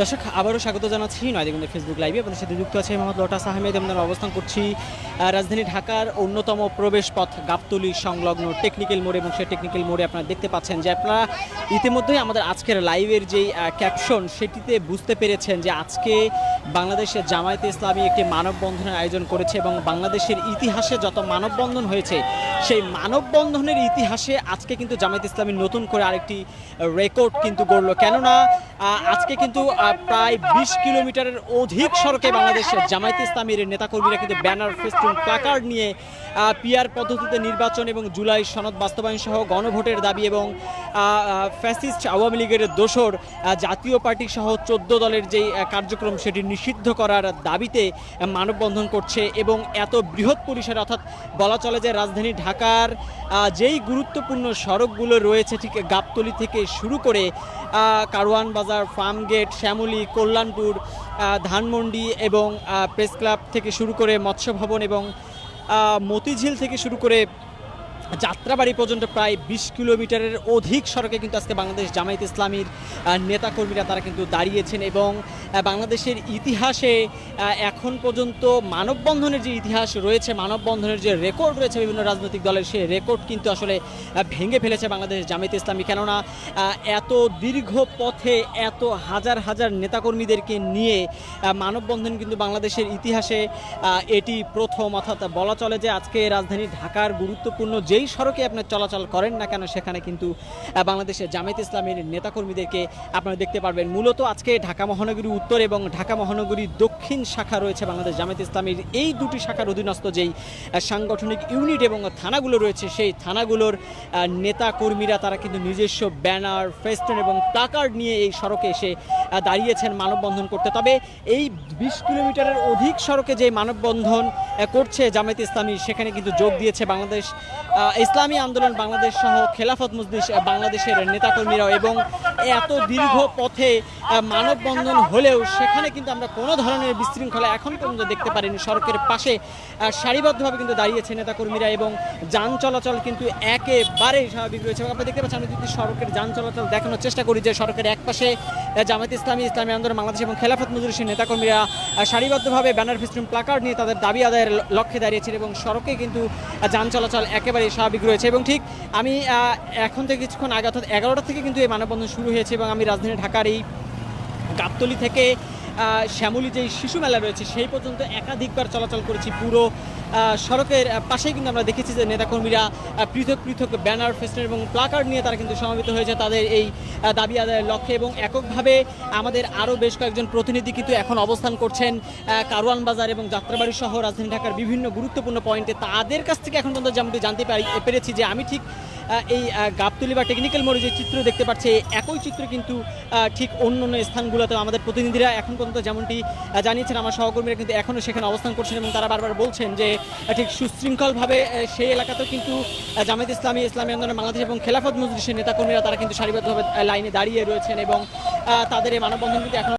দর্শক, আবারও স্বাগত জানাচ্ছি নয়দিগুন্দের ফেসবুক লাইভে আপনার সাথে যুক্ত আছে মোহাম্মদ লটাস আহমেদ আমরা অবস্থান করছি রাজধানী ঢাকার অন্যতম প্রবেশ পথ গাবতলি সংলগ্ন টেকনিক্যাল মোড়ে এবং সেই টেকনিক্যাল মোড়ে আপনারা দেখতে পাচ্ছেন যে আপনারা ইতিমধ্যেই আমাদের আজকের লাইভের যেই ক্যাপশন সেটিতে বুঝতে পেরেছেন যে আজকে বাংলাদেশের জামায়াতে ইসলামী একটি মানববন্ধনের আয়োজন করেছে এবং বাংলাদেশের ইতিহাসে যত মানববন্ধন হয়েছে, সেই মানববন্ধনের ইতিহাসে আজকে কিন্তু জামায়াত ইসলামী নতুন করে আরেকটি রেকর্ড কিন্তু গড়লো। কেননা আজকে কিন্তু প্রায় বিশ কিলোমিটারের অধিক সড়কে বাংলাদেশের জামায়াত ইসলামীর নেতাকর্মীরা কিন্তু ব্যানার, ফেস্টুন, প্লাকার্ড নিয়ে পিআর পদ্ধতিতে নির্বাচন এবং জুলাই সনদ বাস্তবায়ন সহ গণভোটের দাবি এবং ফ্যাসিস্ট আওয়ামী লীগের দোসর জাতীয় পার্টি সহ চোদ্দ দলের যেই কার্যক্রম সেটি নিষিদ্ধ করার দাবিতে মানববন্ধন করছে এবং এত বৃহৎ পরিসরে অর্থাৎ বলা চলে যে রাজধানী ঢাকার যেই গুরুত্বপূর্ণ সড়কগুলো রয়েছে ঠিক গাবতলি থেকে শুরু করে কারওয়ান বাজার, ফার্মগেট, শ্যামলী, কল্যাণপুর ধানমন্ডি এবং প্রেস ক্লাব থেকে শুরু করে মৎস্য ভবন এবং মতিঝিল থেকে শুরু করে যাত্রাবাড়ি পর্যন্ত প্রায় বিশ কিলোমিটারের অধিক সড়কে কিন্তু আজকে বাংলাদেশ জামায়াত ইসলামীর নেতাকর্মীরা তারা কিন্তু দাঁড়িয়েছেন এবং বাংলাদেশের ইতিহাসে এখন পর্যন্ত মানববন্ধনের যে ইতিহাস রয়েছে, মানববন্ধনের যে রেকর্ড রয়েছে বিভিন্ন রাজনৈতিক দলের সেই রেকর্ড কিন্তু আসলে ভেঙে ফেলেছে বাংলাদেশ জামায়াত ইসলামী। কেননা এত দীর্ঘ পথে এত হাজার হাজার নেতাকর্মীদেরকে নিয়ে মানববন্ধন কিন্তু বাংলাদেশের ইতিহাসে এটি প্রথম। অর্থাৎ বলা চলে যে আজকে রাজধানী ঢাকার গুরুত্বপূর্ণ যেই সড়কে আপনি চলাচল করেন না কেন? সেখানে কিন্তু বাংলাদেশের জামায়াত ইসলামের নেতাকর্মীদেরকে আপনারা দেখতে পারবেন। মূলত আজকে ঢাকা মহানগরী উত্তর এবং ঢাকা মহানগরী দক্ষিণ শাখা রয়েছে বাংলাদেশ জামায়াত ইসলামের। এই দুটি শাখার অধীনস্থ যেই সাংগঠনিক ইউনিট এবং থানাগুলো রয়েছে সেই থানাগুলোর আহ, নেতাকর্মীরা তারা কিন্তু নিজস্ব ব্যানার ফেস্টন এবং প্লাকার্ড নিয়ে এই সড়কে এসে দাঁড়িয়েছেন মানববন্ধন করতে। তবে এই বিশ কিলোমিটারের অধিক সড়কে যে মানববন্ধন করছে জামায়াত ইসলামী সেখানে কিন্তু যোগ দিয়েছে বাংলাদেশ ইসলামী আন্দোলন বাংলাদেশ সহ খেলাফত মজলিস বাংলাদেশের নেতাকর্মীরাও এবং এত দীর্ঘ পথে মানববন্ধন হলেও সেখানে কিন্তু আমরা কোনো ধরনের বিশৃঙ্খলা এখন পর্যন্ত দেখতে পারিনি। সড়কের পাশে সারিবদ্ধভাবে কিন্তু দাঁড়িয়েছে নেতাকর্মীরা এবং যান চলাচল কিন্তু একেবারেই স্বাভাবিক রয়েছে। এবং আপনারা দেখতে পাচ্ছেন আমি যদি সড়কের যান চলাচল দেখানোর চেষ্টা করি যে সড়কের এক পাশে আহ, জামায়াত ইসলামী ইসলামী আন্দোলন বাংলাদেশ এবং খেলাফত মজলিসের নেতাকর্মীরা সারিবদ্ধভাবে ব্যানার ফেস্টুন প্লাকার্ড নিয়ে তাদের দাবি আদায়ের লক্ষ্যে দাঁড়িয়েছেন এবং সড়কে কিন্তু যান চলাচল একেবারেই স্বাভাবিক রয়েছে এবং ঠিক আমি এখন থেকে কিছুক্ষণ আগে, অর্থাৎ এগারোটা থেকে কিন্তু এই মানববন্ধন শুরু হয়েছে এবং আমি রাজধানী ঢাকার এই গাবতলি থেকে শ্যামলী যেই শিশু মেলা রয়েছে, সেই পর্যন্ত একাধিকবার চলাচল করেছি পুরো সড়কের পাশেই কিন্তু আমরা দেখেছি যে নেতাকর্মীরা পৃথক পৃথক ব্যানার, ফেস্টন এবং প্লাকার্ড নিয়ে তারা কিন্তু সমাবেত হয়েছে তাদের এই দাবি আদায়ের লক্ষ্যে এবং এককভাবে আমাদের আরও বেশ কয়েকজন প্রতিনিধি কিন্তু এখন অবস্থান করছেন কারওয়ান বাজার এবং যাত্রাবাড়ি সহ রাজধানী ঢাকার বিভিন্ন গুরুত্বপূর্ণ পয়েন্টে। তাদের কাছ থেকে এখন পর্যন্ত যেমনটি জানতে পারি, পেরেছি যে আমি ঠিক এই গাবতলি বা টেকনিক্যাল মোড়ে যে চিত্র দেখতে পাচ্ছে, একই চিত্র কিন্তু ঠিক অন্য অন্য স্থানগুলোতে আমাদের প্রতিনিধিরা এখন পর্যন্ত যেমনটি জানিয়েছেন, আমার সহকর্মীরা কিন্তু এখনও সেখানে অবস্থান করছেন এবং তারা বারবার বলছেন যে ঠিক সুশৃঙ্খলভাবে সেই এলাকাতেও কিন্তু জামায়াত ইসলামী ইসলামী আন্দোলন, বাংলাদেশ এবং খেলাফত মজলিসের নেতাকর্মীরা তারা কিন্তু সারিবদ্ধভাবে লাইনে দাঁড়িয়ে রয়েছেন এবং তাদের এই মানববন্ধন কিন্তু এখন